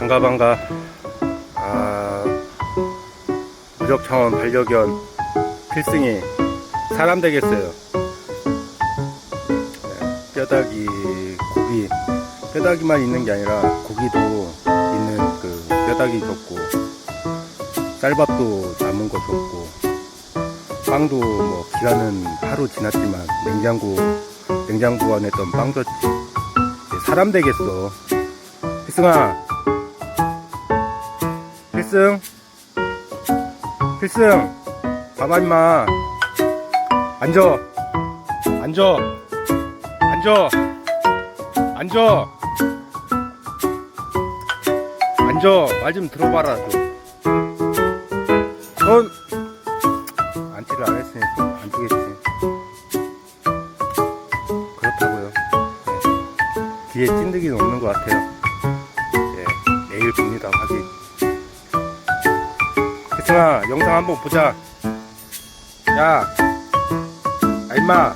반가 반가. 아 무적창원 반려견 필승이 사람 되겠어요. 네, 뼈다귀 고기. 뼈다귀만 있는 게 아니라 고기도 있는 그 뼈다귀 줬고 쌀밥도 남은 거 줬고 빵도 뭐 기간은 하루 지났지만 냉장고 냉장 보관했던 빵 줬지 이제 사람 되겠어. 필승아 필승. 필승. 봐봐 임마. 앉아. 앉아. 앉아. 앉아. 앉아. 말 좀 들어봐라 넌 안티를 안 했으니까 안 주겠지. 그렇다고요. 네. 뒤에 찐득이는 없는 것 같아요. 네, 내일 봅니다 확인. 혜 영상 한번 보자. 야 아, 임마